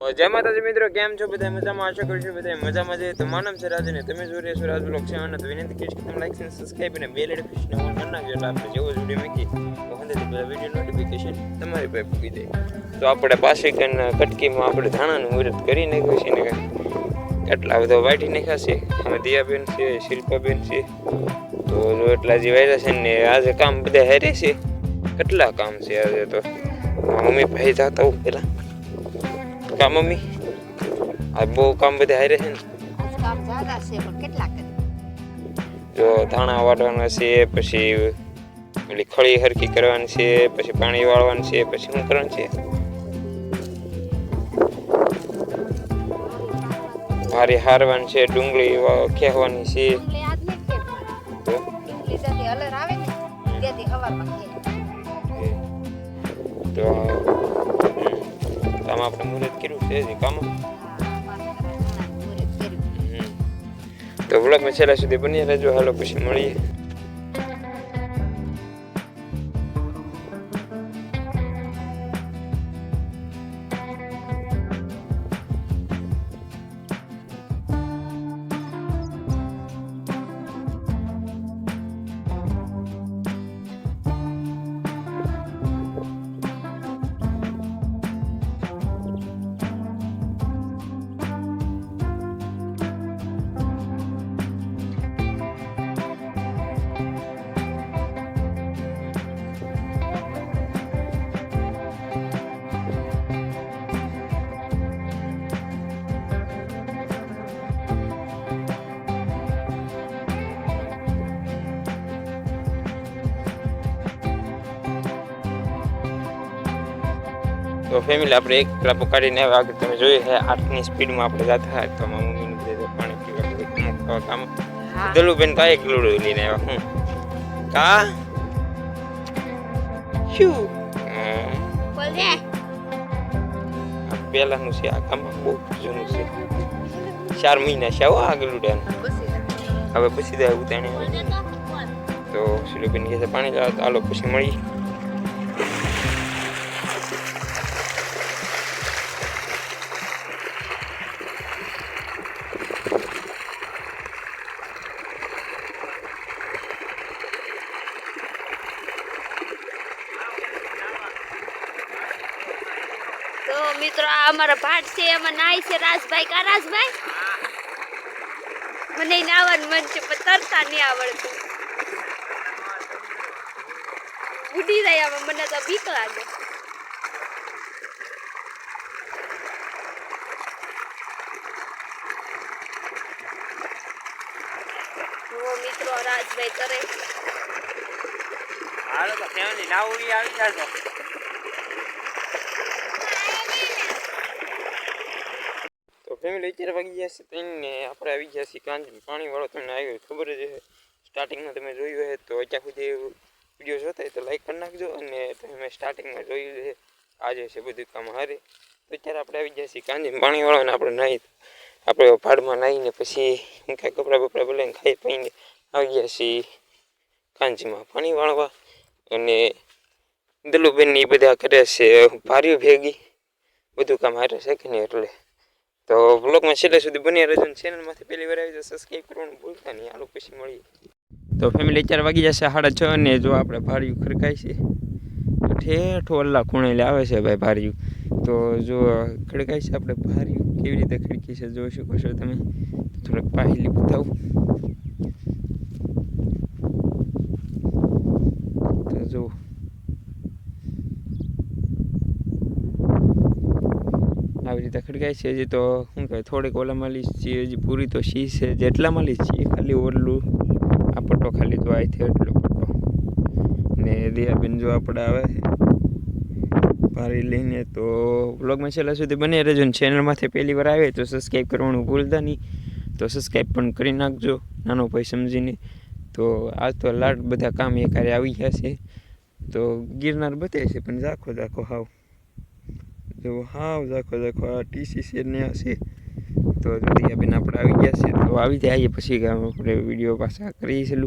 જય માતાજી મિત્રો, કેમ છો બધા? મજામાં? આશા કરું છું બધા મજામાં છે. તો માનવ છે રાજુ ને તમે જોઈ રહ્યા છો રાજ બ્લોગ છે અને તો વિનંતી કરીશ કે તમે લાઈક અને સબસ્ક્રાઇબ અને બેલ નોટિફિકેશન ઓન કરી નાખજો. એટલે આપણે જેવો જ વીડિયો મૂકી તો બધા વીડિયો નોટિફિકેશન તમારી પાસે પૂકી જાય તો આપણે પાસે કંઈ કટકીમાં આપણે ધાણાનું મુહૂર્ત કરી નાખ્યું છે ને એટલા બધા વાટી નાખ્યા છે. અમે દિયાબેન છે, શિલ્પાબેન છે. તો એટલા જે વાયરા છે ને, આજે કામ બધા હેરે છે. કેટલા કામ છે આજે તો? મમ્મી ભાઈ જતા હું પેલા કા મમ્મી? આ બહુ કામ બધા હારે છે ને? કામ જો ધાણા વાળવાના છે પછી ઓલી ખળી હરકી કરવાની છે પછી પાણી વાળવાનું છે પછી શું કરવાનું છે? હારી હારવાનું છે ડુંગળી ખેવાની છે. તો આમાં આપણે મુહૂર્ત કર્યું છે જે કામ. તો વ્લોગમાં છેલ્લા સુધી બની રહેજો. હાલો પછી મળીએ. તો ફેમિલી આપણે એક ક્લાપો કાઢીને આવ્યા આગળ તમે જોયું છે આઠની સ્પીડમાં આપણે જતા હોય તો મારા મમ્મીને બધે પાણી પીવા ખાવા કામ. દલુબેન તો એક લુડું લઈને આવ્યા હું કા? શું? આ પહેલાનું છે આ કામ બહુ જૂનું છે. ચાર મહિના છે આવો આગળ લુડાનું. હવે પછી ઉતાણી તો. સુલુબેન કહે છે પાણી લાવો તો આલો પછી મળી. મિત્રો, આ અમારા ભાટ છે, એમાં નાય છે રાજભાઈ કા રાજભાઈ? મને નાવાનું મન છે, પણ તરતા નહીં આવડતું. ઉડી જાય મને તો બીક લાગે. મિત્રો, રાજભાઈ કરે. હાલો તો ફેમિલી નાવડી આવી જાજો ફેમિલી અત્યારે વાગી ગયા છે, ત્રણને આપણે આવી ગયા છીએ કાંજ પાણી વાળો તમને આવ્યો ખબર જ છે સ્ટાર્ટિંગમાં તમે જોયું હશે તો અત્યાર સુધી વીડિયો જોતા હોય તો લાઈક કરી નાખજો અને તમે સ્ટાર્ટિંગમાં જોયું છે આજે છે બધું કામ હારે. તો અત્યારે આપણે આવી ગયા છીએ કાંજી પાણી વાળો ને આપણે નાહી, આપણે ભાડમાં નાહીને પછી હું કાંઈ કપડાં બપડા બોલાવીને ખાઈ પાઈને આવી ગયા છીએ કાંજીમાં પાણી વાળવા. અને દલુબેન એ બધા કરે છે ભાર્યું ભેગી. બધું કામ હારે છે કે નહીં એટલે? તો વ્લોગમાં છેલ્લે સુધી બની રહેજો ને ચેનલમાંથી પહેલી વાર આવી તો સબસ્ક્રાઈબ કરવાનું ભૂલતા નહીં. આલો પછી મળીએ. તો ફેમિલી અત્યારે વાગી જશે સાડા છ અને જો આપણે ભાર્યું ખડકાય છે, તો ઠેઠો અલ્લા ખૂણેલે આવે છે ભાઈ ભાર્યું. તો જો ખડકાય છે આપણે ભાર્યું કેવી રીતે ખડકી છે, જોઈ શકો છો તમે? થોડુંક પાહિલી બતાવું તો જો આવી રીતે ખડકાય છે હજી તો, શું કહેવાય, થોડીક ઓલામાં લીસ છીએ હજી પૂરી તો શી છે, જેટલામાં લીસ છીએ ખાલી ઓલું, આ પટ્ટો ખાલી તો અહીંથી એટલો પટ્ટો. ને દિયાબેન જો આપણે આવે ભારી લઈને તો વ્લોગમાં છેલ્લા સુધી બને રહેજો ને ચેનલમાંથી પહેલી વાર આવે તો સબસ્ક્રાઈબ કરવાનું ભૂલતા નહીં. તો સબસ્ક્રાઈબ પણ કરી નાખજો, નાનો ભાઈ સમજીને. તો આજ તો લાડ બધા કામ એ કાર્ય આવી ગયા છે. તો ગિરનાર બતાવે છે, પણ રાખો રાખો હાવ. જો હાવ ઝાખો ઝાખો આ ટીસી છે ને આ છે. તો દિયાબેન આપણે આવી ગયા છે તો આવી જાય પછી આપણે વીડિયો પાછા કરીએ છીએ